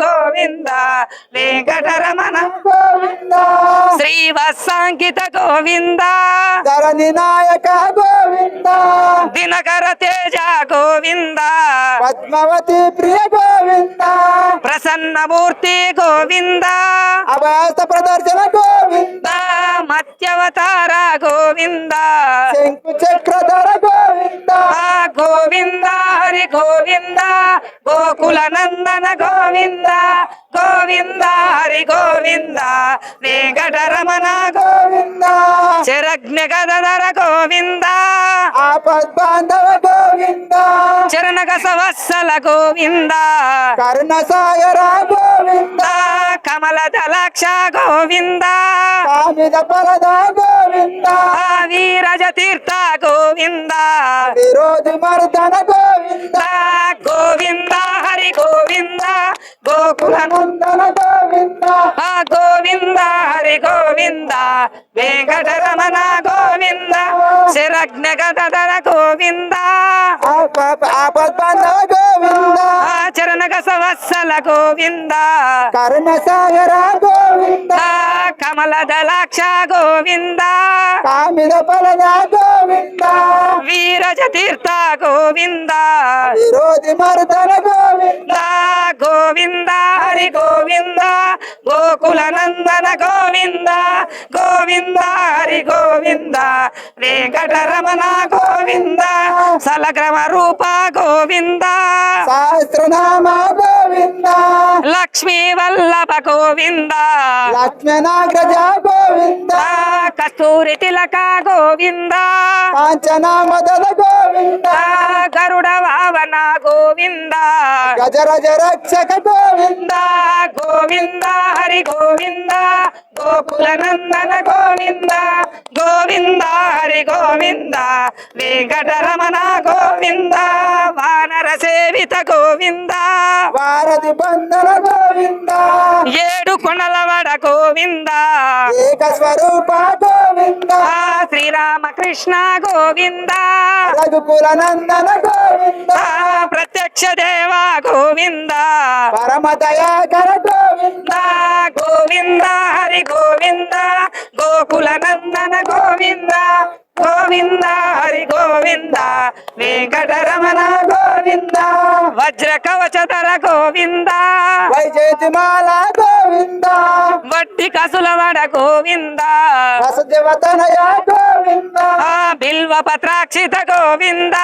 గోవింద వెంకటరమణ. గోవింద. శ్రీవత్సాంకిత గోవింద. ధరణి నాయక గోవింద. దినకర తేజ గోవింద. పద్మావతి ప్రియ గోవింద. ప్రసన్నమూర్తి గోవింద. అభాస ప్రదర్శన గోవింద. మత్యవతార గోవింద. శంకు చక్రధర గోవింద. గోవింద. గోవింద గోకుల నందన గోవింద గోవింద హరి గోవింద వెంకటరమణ గోవింద చరజ్ఞ గదధర గోవింద ఆపద్ బాంధవ గోవింద చరణక సంవత్సల గోవింద కరుణ సాగర గోవింద కమల దళాక్ష గోవింద కామిద పరద గోవింద వీరజ తీర్థ గోవింద విరోధి మర్దన గోవింద గోకుల నందన గోవింద ఆ గోవింద హరి గోవింద వెంకటరమణ గోవింద శరజ్ఞ గదధర గోవింద గోవింద ఆచరణక సంవత్సల గోవింద. కరుణ సాగర గోవింద. కమల దళాక్ష గోవింద. కామిద గోవింద తీర్థ గోవింద. విరోధి మర్దన గోవింద. గోవింద హరి గోవింద గోకుల నందన గోవింద గోవింద హరి గోవింద వెంకటరమణ గోవింద సలగ్రమ రూప గోవింద సహస్రనామ గోవింద. లక్ష్మీ వల్లభ గోవింద లక్ష్మణాగ్రజ గోవింద. కస్తూరి తిలక గోవింద? కాంచన మదల గోవింద గరుడ వావన గోవింద? గజరజ రక్షక గోవింద? గోవింద హరి గోవింద? గోకుల నందన గోవింద? గోవింద హరి గోవింద? వెంకటరమణ గోవింద? వానర సేవిత గోవింద? వారధి బంధన గోవింద? ఏడు కొనలవడ గోవింద. ఏక స్వరూప గోవింద. ఆ శ్రీరామకృష్ణ గోవింద. రఘుకుల నందన గోవింద. ప్రత్యక్ష దేవ గోవింద. పరమ దయాకర గోవింద. గోవింద హరి గోవింద గోకుల నందన గోవింద. గోవింద హరి గోవింద వెంకటరమణ గోవింద వజ్ర కవచధర గోవింద. వైజయంతిమాల గోవింద. వడ్డి కసులవడ గోవింద. వసుదేవతనయ గోవింద. బిల్వ పత్రాక్షిత గోవింద.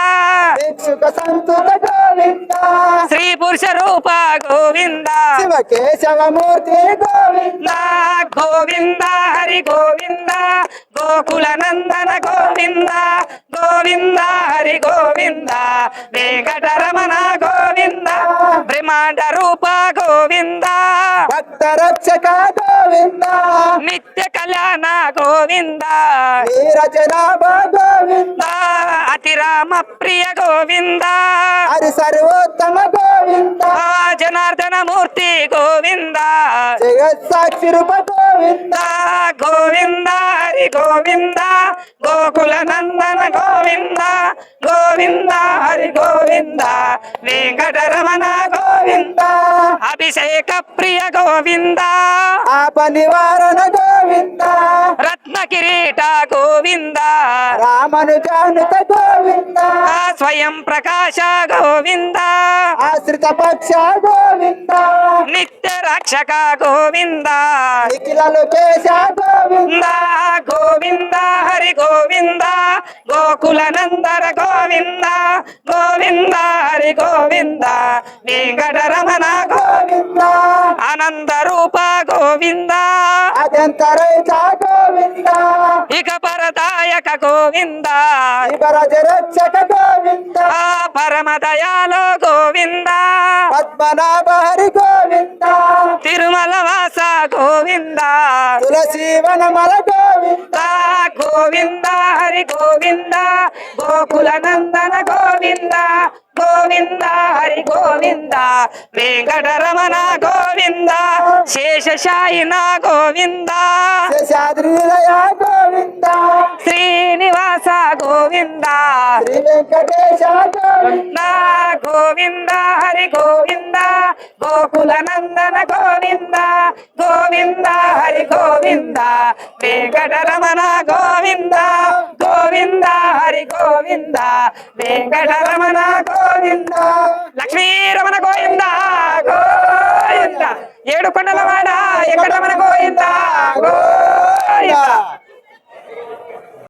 భిక్షుక సంతుత గోవింద. శ్రీ పురుష రూప గోవింద. శివ కేశవమూర్తి గోవింద. గోవింద హరి గోవింద. గోకుల నందన గోవింద. గోవింద హరి గోవింద. వెంకటరమణ గోవింద బ్రహ్మాండ రూప గోవింద. భక్త రక్షక గోవింద నిత్య కళ్యాణ గోవింద. గోవింద. అతిరామ ప్రియ గోవింద. హరి సర్వోత్తమ గోవింద. జనార్దన మూర్తి గోవింద. సాక్షి రూప గోవింద. గోవింద హరి గోవింద. గోకుల నందన గోవింద. గోవింద హరి గోవింద. వెంకటరమణ గోవింద అభిషేక ప్రియ గోవింద. ఆప నివారణ గోవింద రత్న కిరీట గోవింద. రామనుజానుత గోవింద స్వయం ప్రకాశ గోవింద. ఆశ్రిత పక్ష గోవింద. నిత్య రక్షక గోవింద. నిఖిల లోకేశ గోవింద. గోవింద హరి గోవింద. గోకుల నందర గోవింద. గోవింద హరి గోవింద. వెంకటరమణ అదంతరైక గోవింద ఇక పరదాయక గోవింద? రక్షక గోవింద? పరమ దయాలో గోవింద? పద్మనాభ హరి గోవింద? తిరుమల వాస గోవింద? తులసి వనమల గోవింద? గోవింద హరి గోవింద? గోకుల నందన గోవింద? గోవింద హరి గోవింద వెంకటరమణ గోవింద శేషశాయిన గోవింద గోవింద శ్రీనివాస గోవింద వెంకటేశ గోవింద హరి గోవింద గోకుల నందన గోవింద గోవింద హరి గోవింద వెంకటరమణ గోవింద గోవింద. హరి గోవింద వెంకటరమణ గోవింద లక్ష్మీరమణ గోవింద గోవింద. ఏడు కొండలవాడ వెంకటరమణ గోవింద గోవింద.